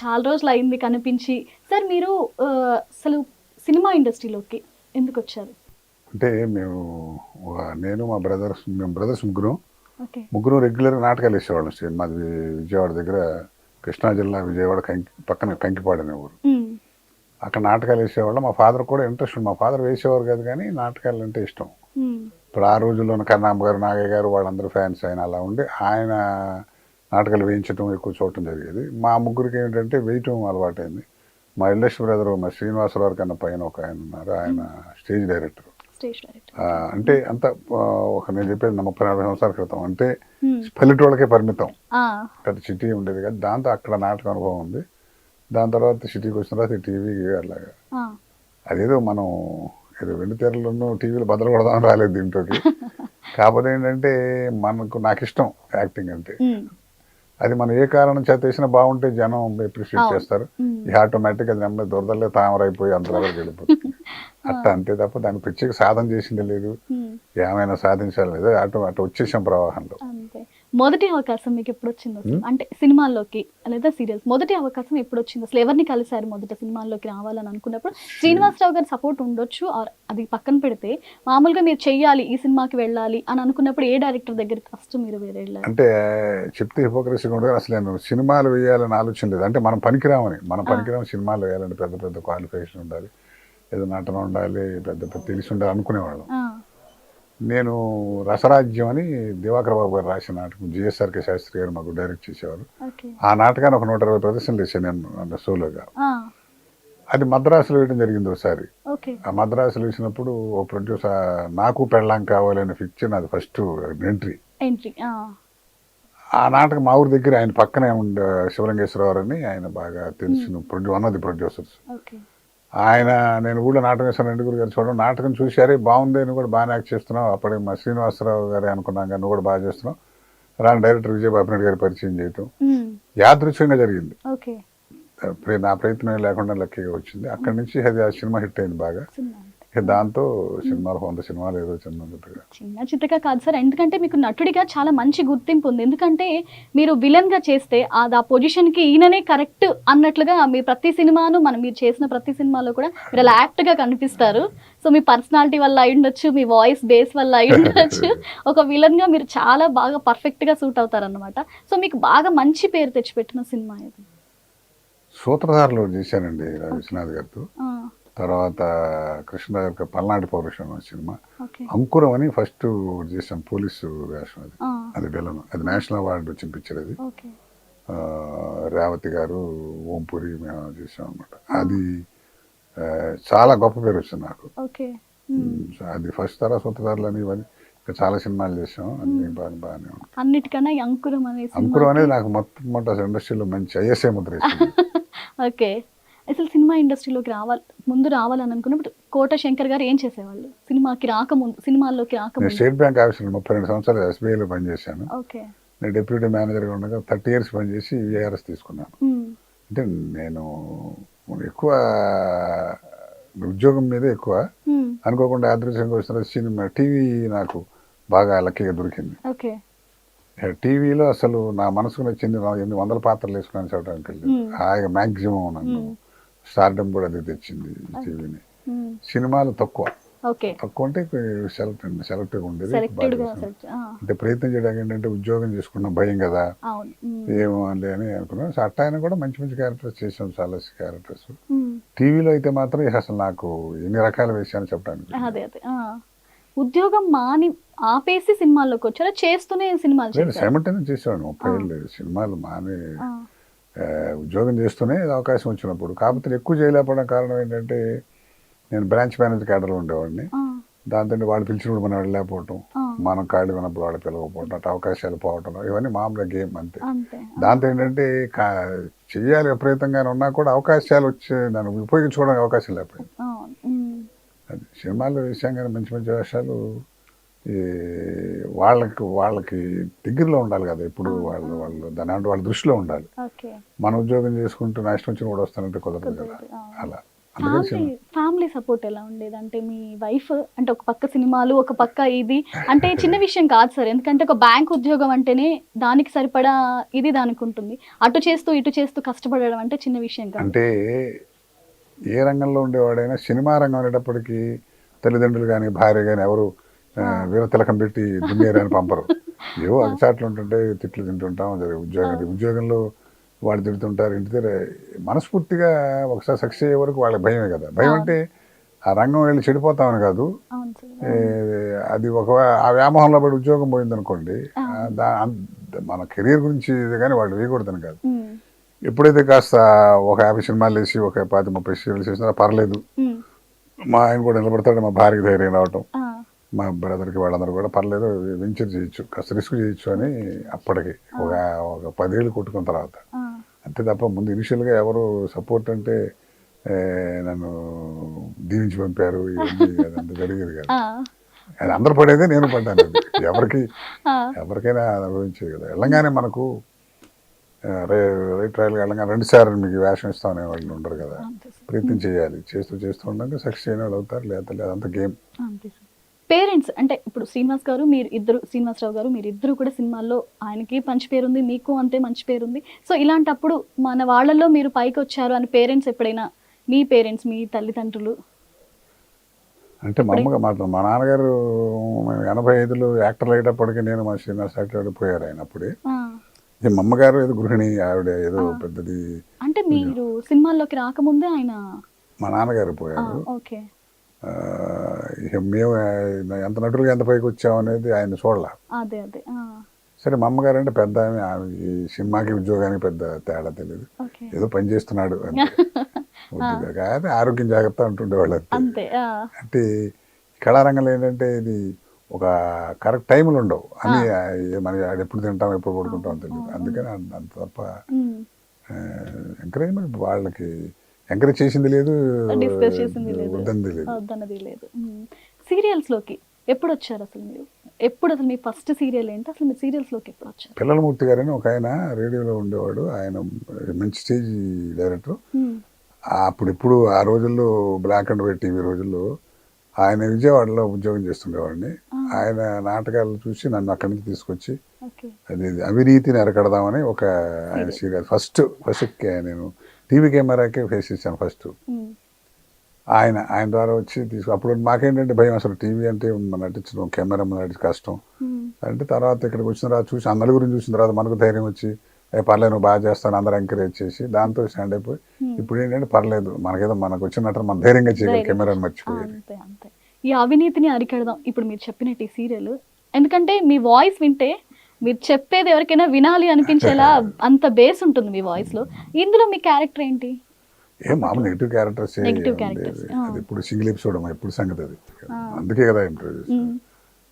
చాలా రోజులు అయింది కనిపించి. సార్ మీరు అసలు సినిమా ఇండస్ట్రీలోకి ఎందుకు వచ్చారు? అంటే మేము నేను మా బ్రదర్స్ మేము బ్రదర్స్ ముగ్గురు. ముగ్గురు రెగ్యులర్ నాటకాలు వేసేవాళ్ళం మాది విజయవాడ దగ్గర కృష్ణా జిల్లా విజయవాడ కంకి పక్కన కంకిపాడు అనే ఊరు. అక్కడ నాటకాలు వేసేవాళ్ళం. మా ఫాదర్ కూడా ఇంట్రెస్ట్ ఉంది. మా ఫాదర్ వేసేవారు కాదు కానీ నాటకాలు అంటే ఇష్టం. ఇప్పుడు ఆ రోజుల్లోనే కన్నాంబ గారు నాగయ్య గారు వాళ్ళందరూ ఫ్యాన్స్ ఆయన అలా ఉండి ఆయన నాటకాలు వేయించడం ఎక్కువ చూడటం జరిగేది. మా ముగ్గురికి ఏంటంటే వేయటం అలవాటైంది. మా ఎల్డెస్ట్ బ్రదర్ మా శ్రీనివాసరావు కన్నా పైన ఒక ఆయన ఉన్నారు. ఆయన స్టేజ్ డైరెక్టర్. అంటే అంత ఒక నేను చెప్పేది ముప్పై నలభై సంవత్సరాల క్రితం. అంటే పల్లెటూళ్ళకే పరిమితం. పెద్ద సిటీ ఉండేది కదా. దాంతో అక్కడ నాటక అనుభవం ఉంది. దాని తర్వాత సిటీకి వచ్చిన తర్వాత టీవీ అలాగా. అదేదో మనం ఏదో వెండి తెరలను టీవీలో కొడదామని రాలేదు దీంట్లోకి. కాకపోతే ఏంటంటే మనకు నాకు ఇష్టం యాక్టింగ్ అంటే. అది మనం ఏ కారణం చేత వేసినా బాగుంటే జనం అప్రిషియేట్. చేస్తారు. ఉమ్, ఈ ఆటోమేటిక్ అది నెమ్మది దొరదలే తామరైపోయి అంత దగ్గరికి వెళ్ళిపోతుంది అట్లా అంతే తప్ప దాని ప్రత్యేక సాధన చేసిందే లేదు. ఏమైనా సాధించాలి లేదు? అటు అటు వచ్చేసాం ప్రవాహంలో. మొదటి అవకాశం మీకు ఎప్పుడు వచ్చింది అసలు అంటే సినిమాల్లోకి లేదా సీరియల్స్? మొదటి అవకాశం ఎప్పుడు వచ్చింది అసలు? ఎవరిని కలిసారు మొదట సినిమాల్లోకి రావాలని అనుకున్నప్పుడు? శ్రీనివాసరావు గారి సపోర్ట్ ఉండొచ్చు? అది పక్కన పెడితే మామూలుగా మీరు చెయ్యాలి ఈ సినిమాకి వెళ్ళాలి అని అనుకున్నప్పుడు ఏ డైరెక్టర్ దగ్గరికి ఫస్ట్ మీరు వేరే అంటే చెప్తే హిపోక్రసీగా ఉండదు అసలు నేను సినిమాలు వేయాలని ఆలోచన లేదు. అంటే మనం పనికిరామని. మనం పనికిరామ సినిమాలు వేయాలంటే పెద్ద పెద్ద క్వాలిఫికేషన్ ఉండాలి. ఏదో నటన ఉండాలి పెద్ద పెద్ద తెలిసి ఉండాలి అనుకునేవాళ్ళం. నేను రసరాజ్యం అని దివాకర్ బాబు గారు రాసిన నాటకం జిఎస్ఆర్కే శాస్త్రి గారు మాకు డైరెక్ట్ చేసేవారు. ఆ నాటకాన్ని ఒక నూట ఇరవై ప్రదర్శనలు వేసాను నేను సోలోగా. అది మద్రాసులో వేయడం జరిగింది ఒకసారి. ఆ మద్రాసులో వేసినప్పుడు ఓ ప్రొడ్యూసర్ నాకు పెళ్ళాం కావాలనే ఫిక్చర్ నాది ఫస్ట్ ఎంట్రీ. ఎంట్రీ ఆ, నాటకం మా ఊరి దగ్గర ఆయన పక్కనే ఉండే శివలింగేశ్వరరావు అని ఆయన బాగా తెలిసిన ప్రొడ్యూ వన్ ఆఫ్ ది ప్రొడ్యూసర్స్ ఆయన నేను ఊళ్ళో నాటకం వేస్తాను రెండు గారు చూడడం. నాటకం చూశారే బాగుంది నువ్వు కూడా బాగానే యాక్ట్ చేస్తున్నావు. అప్పటికి మా శ్రీనివాసరావు గారే అనుకున్నాం కానీ నువ్వు కూడా బాగా చేస్తున్నావు. రాని డైరెక్టర్ విజయబాబు గారి పరిచయం చేయటం. యాదృచ్ఛంగా జరిగింది. నా ప్రయత్నం లేకుండా లక్కీగా వచ్చింది. అక్కడి నుంచి అది ఆ సినిమా హిట్ అయింది బాగా. దాంతో సినిమాలు వంద సినిమాలు ఏదో చిన్న చిన్న చిత్తగా కాదు సార్. ఎందుకంటే మీకు నటుడిగా చాలా మంచి గుర్తింపు ఉంది. ఎందుకంటే మీరు విలన్గా చేస్తే అది ఆ పొజిషన్కి ఈయననే కరెక్ట్ అన్నట్లుగా మీ ప్రతి సినిమాను మనం మీరు చేసిన ప్రతి సినిమాలో కూడా మీరు అలా యాక్ట్గా కనిపిస్తారు. సో మీ పర్సనాలిటీ వల్ల అయి ఉండొచ్చు మీ వాయిస్ బేస్ వల్ల అయి ఉండొచ్చు. ఒక విలన్గా మీరు చాలా బాగా పర్ఫెక్ట్గా సూట్ అవుతారు అనమాట సో మీకు బాగా మంచి పేరు తెచ్చిపెట్టిన సినిమా ఇది సూత్రధారులు చేశానండి విశ్వనాథ్ గారితో. తర్వాత కృష్ణ గారి పల్నాటి పౌరుషం సినిమా. అంకురం అని ఫస్ట్ చేసాం పోలీసు వేషం అది. అది విలను. అది నేషనల్ అవార్డు వచ్చిన పిక్చర్ అది రేవతి గారు ఓంపురి మేము చేసాం అనమాట అది చాలా గొప్ప పేరు వచ్చింది నాకు. అది ఫస్ట్ తర సూత్రధారులు అని ఇవన్నీ. ఇంకా చాలా సినిమాలు చేసాం అన్ని బాగా బాగానే అన్నిటికన్నా అంకురం అనే అంకురం అనేది నాకు మొత్తం మొట్ట ఇండస్ట్రీలో మంచి ఐఎస్ఏ ముద్ర ఓకే. అసలు సినిమా ఇండస్ట్రీలోకి రావాలి ముందు రావాలని అనుకున్నప్పుడు కోట శంకర్ గారు ఏం చేసేవాళ్ళు? సినిమాకి రాకముందు సినిమాల్లోకి రాకముందు? స్టేట్ బ్యాంక్ ఆఫీసులో ముప్పై రెండు సంవత్సరాలు ఎస్బీఐలో పనిచేశాను. ఓకే. నేను డిప్యూటీ మేనేజర్గా ఉండగా థర్టీ ఇయర్స్ పనిచేసి విఆర్ఎస్ తీసుకున్నాను. అంటే నేను ఎక్కువ ఉద్యోగం మీదే ఎక్కువ అనుకోకుండా యాదృశ్యంగా వచ్చిన సినిమా టీవీ నాకు బాగా లక్కీగా దొరికింది. ఓకే. టీవీలో అసలు నా మనసుకు నచ్చింది నా ఎనిమిది వందల పాత్రలు వేసుకుని చెప్పడానికి వెళ్ళి మ్మ్. హాయిగా మ్యాక్సిమం నన్ను. స్టార్డమ్ కూడా అది తెచ్చింది టీవీని. సినిమాలు తక్కువ. తక్కువ అంటే సెలెక్ట్ సెలెక్ట్గా ఉండేది అంటే ప్రయత్నం చేయడానికి ఏంటంటే ఉద్యోగం చేసుకున్న భయం కదా. ఏమో అని అని అనుకున్నాను సో అట్ట ఆయన కూడా మంచి మంచి క్యారెక్టర్స్ చేసాం చాలా క్యారెక్టర్స్. టీవీలో అయితే మాత్రం అసలు నాకు ఎన్ని రకాల వేసాను చెప్పడానికి అదే అదే ఆ. ఉద్యోగం మాని ఆపేసి సినిమాల్లోకి వచ్చారా? చేస్తూనే సినిమాలు సైమల్టేనియస్ చేసేవాడు ముప్పై ఏళ్ళు సినిమాలు మాని ఉద్యోగం చేస్తూనే అవకాశం వచ్చినప్పుడు. కాకపోతే ఎక్కువ చేయలేకపోవడం కారణం ఏంటంటే నేను బ్రాంచ్ మేనేజర్ క్యాడర్లో ఉండేవాడిని. దాంతో వాళ్ళు పిలిచినప్పుడు మనం వెళ్ళలేకపోవటం. మనం ఖాళీ ఉన్నప్పుడు వాళ్ళు పిలవకపోవటం అటు అవకాశాలు పోవటం ఇవన్నీ మామూలుగా గేమ్ అంతే. దాంతో ఏంటంటే కా- చెయ్యాలి విపరీతంగానే ఉన్నా కూడా అవకాశాలు వచ్చే దాన్ని ఉపయోగించుకోవడానికి అవకాశం లేకపోయింది. అది సినిమాల్లో వేసాం కానీ మంచి మంచి వేషాలు వాళ్ళకి వాళ్ళకి దగ్గరలో ఉండాలి కదా. ఇప్పుడు వాళ్ళు వాళ్ళు దాని అంటే వాళ్ళ దృష్టిలో ఉండాలి. మన ఉద్యోగం చేసుకుంటూ నా ఇష్టం వచ్చిన కూడా వస్తానంటే కుదరదు కదా. అలా. ఫ్యామిలీ సపోర్ట్ ఎలా ఉండేది? అంటే మీ వైఫ్ అంటే ఒక పక్క సినిమాలు ఒక పక్క ఇది. అంటే చిన్న విషయం కాదు సార్. ఎందుకంటే ఒక బ్యాంక్ ఉద్యోగం అంటేనే దానికి సరిపడా ఇది దానికి ఉంటుంది. అటు చేస్తూ ఇటు చేస్తూ కష్టపడడం అంటే చిన్న విషయం కాదు. అంటే ఏ రంగంలో ఉండేవాడైనా సినిమా రంగం అనేటప్పటికీ తల్లిదండ్రులు కానీ భార్య కానీ ఎవరు తిలకం పెట్టి దున్నేరని పంపరు. ఏవో అగచాట్లు ఉంటుంటే తిట్లు తింటుంటాం ఉద్యోగం ఉద్యోగంలో వాళ్ళు తిడుతుంటారు ఇంటి దగ్గర మనస్ఫూర్తిగా ఒకసారి సక్సెస్ అయ్యే వరకు వాళ్ళకి భయమే కదా. భయం అంటే ఆ రంగం వెళ్ళి చెడిపోతామని కాదు. అది ఒక ఆ వ్యామోహంలో పడి ఉద్యోగం పోయిందనుకోండి మన కెరీర్ గురించి ఇది కానీ వాళ్ళు వేయకూడదని కాదు. ఎప్పుడైతే కాస్త ఒక యాభై సినిమాలు వేసి ఒక పాతి ముప్పై సీరియల్స్ వేసినా పర్లేదు. మా ఆయన కూడా నిలబడతాడు మా భార్యకి ధైర్యం రావటం. మా బ్రదర్కి వాళ్ళందరూ కూడా పర్లేదు వెంచర్ చేయొచ్చు కాస్త రిస్క్ చేయొచ్చు అని అప్పటికి ఒక ఒక పదేళ్ళు కొట్టుకున్న తర్వాత. అంతే తప్ప ముందు ఇనిషియల్గా ఎవరు సపోర్ట్ అంటే నన్ను దీవించి పంపారు ఇవన్నీ అదంతా జరిగేది కాదు. అది అందరు పడేదే నేను పడ్డాను. ఎవరికి ఎవరికైనా అనుభవించేది కదా. వెళ్ళంగానే మనకు రైట్ ట్రయల్గా వెళ్ళంగానే రెండు సార్లు మీకు వేషం ఇస్తామనే వాళ్ళు ఉండరు కదా. అంతే ప్రయత్నం చేయాలి. చేస్తూ చేస్తూ ఉండగా సక్సెస్ అయిన వాళ్ళు అవుతారు లేదా లేదు అంత గేమ్. అంతే పేరెంట్స్ అంటే ఇప్పుడు శ్రీనివాస్ గారు మీరు ఇద్దరు శ్రీనివాసరావు గారు మీరు ఇద్దరు కూడా సినిమాల్లో ఆయనకి మంచి పేరుంది మీకు అంతే మంచి పేరుంది. సో ఇలాంటప్పుడు మన వాళ్ళల్లో మీరు పైకి వచ్చారు అని పేరెంట్స్ ఎప్పుడైనా మీ పేరెంట్స్ మీ తల్లిదండ్రులు? అంటే మా అమ్మగా మాత్రం మా నాన్నగారు ఎనభై ఐదులో యాక్టర్లు అయ్యేటప్పటికి నేను మా శ్రీనివాస్ యాక్టర్ పోయారు ఆయన అప్పుడే ఆ, ఇక మా అమ్మగారు ఏదో గృహిణి ఆవిడ ఏదో పెద్దది. అంటే మీరు సినిమాల్లోకి రాకముందే ఆయన మా నాన్నగారు పోయారు. మేము ఎంత నటులుగా ఎంత పైకి వచ్చామనేది ఆయన చూడాల. అదే అదే సరే మా అమ్మగారు అంటే పెద్ద ఆమె ఈ సినిమాకి ఉద్యోగానికి పెద్ద తేడా తెలియదు ఏదో పని చేస్తున్నాడు కాదు ఆరోగ్యం జాగ్రత్త అంటుండేవాళ్ళు అంతే. అంటే కళారంగంలో ఏంటంటే ఇది ఒక కరెక్ట్ టైంలు ఉండవు. అని మన ఎప్పుడు తింటాం ఎప్పుడు పడుకుంటాం తెలియదు అందుకని అంత తప్ప ఎంకరేజ్మెంట్ వాళ్ళకి ఎంకరేజ్ చేసింది లేదు డిస్కస్ చేసింది లేదు. లేదు. సీరియల్స్లోకి ఎప్పుడు వచ్చారు అసలు మీరు? ఎప్పుడు అసలు మీ ఫస్ట్ సీరియల్ ఏంటి? అసలు మీరు సీరియల్స్లోకి ఎప్పుడు వచ్చారు పిల్లలమూర్తి గారని ఒక ఆయన రేడియోలో ఉండేవాడు. ఆయన మంచి స్టేజ్ డైరెక్టర్. అప్పుడు ఇప్పుడు ఆ రోజుల్లో బ్లాక్ అండ్ వైట్ టీవీ రోజుల్లో ఆయన విజయవాడలో ఉద్యోగం చేస్తుండేవాడిని. ఆయన నాటకాలు చూసి నన్ను అక్కడి నుంచి తీసుకొచ్చి అది అవినీతిని అరకడదామని ఒక ఆయన సీరియల్ ఫస్ట్ ఫస్ట్ నేను టీవీ కెమెరాకే ఫేస్ ఇచ్చాను ఫస్ట్. ఆయన ఆయన ద్వారా వచ్చి తీసుకు అప్పుడు మాకేంటంటే భయం అసలు టీవీ అంటే మనం నటించడం కెమెరా ముందు నటించి కష్టం అంటే తర్వాత ఇక్కడికి వచ్చిన తర్వాత చూసి ఆ నలుగురిని చూసిన తర్వాత మనకు ధైర్యం వచ్చి ఏ పర్లేదు నువ్వు బాగా చేస్తాను అందరూ ఎంకరేజ్ చేసి దాంతో స్టాండ్ అయిపోయి ఇప్పుడు ఏంటంటే పర్లేదు మనకేదో మనకు వచ్చినట్టు మనం ధైర్యంగా చేయగలం. కెమెరాని మర్చిపోయి. అంతే అంతే. ఈ అవినీతిని అరికడదాం. ఇప్పుడు మీరు చెప్పినట్టు ఈ సీరియల్. ఎందుకంటే మీ వాయిస్ వింటే మీరు చెప్పేది ఎవరికైనా వినాలి అనిపించేలా అంత బేస్ ఉంటుంది మీ వాయిస్లో. ఇందులో మీ క్యారెక్టర్ ఏంటి? ఏం మామూలు నెగిటివ్ క్యారెక్టర్స్ characters, ఆ. అది ఇప్పుడు సింగిల్ ఎపిసోడ్ ఎప్పుడు సంగతి అది? అందుకే కదా ఇంట్రొడ్యూస్ ఉమ్,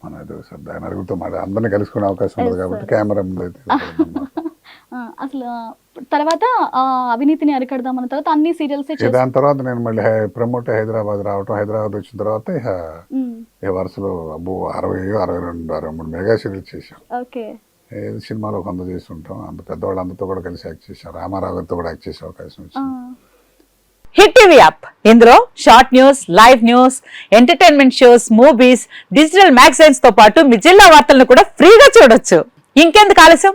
మన ఏదో సరదా నలుగురితో మాట అందరినీ కలుసుకునే అవకాశం ఉండదు కాబట్టి కెమెరా ముందు అసలు తర్వాత అవినీతిని అరికడదాం అన్న తర్వాత అన్ని సీరియల్స్ దాని తర్వాత నేను మళ్ళీ ప్రమోట్ హైదరాబాద్ రావటం హైదరాబాద్ వచ్చిన తర్వాత ఇక వరుసలో అబ్బో అరవై అరవై రెండు అరవై మూడు మెగా సిరీస్ చేశాం. ఓకే. ఏది సినిమాలో కొంత చేస్తుంటాం. అంత పెద్దవాళ్ళందరితో కూడా కలిసి యాక్ట్ చేశాం. రామారావు గారితో కూడా యాక్ట్ చేసే అవకాశం వచ్చింది. Hit TV app. ఇందులో short news live news entertainment shows movies digital మ్యాగజైన్స్తో పాటు మీ జిల్లా వార్తలను కూడా ఫ్రీగా చూడొచ్చు. ఇంకెందుకు ఆలస్యం?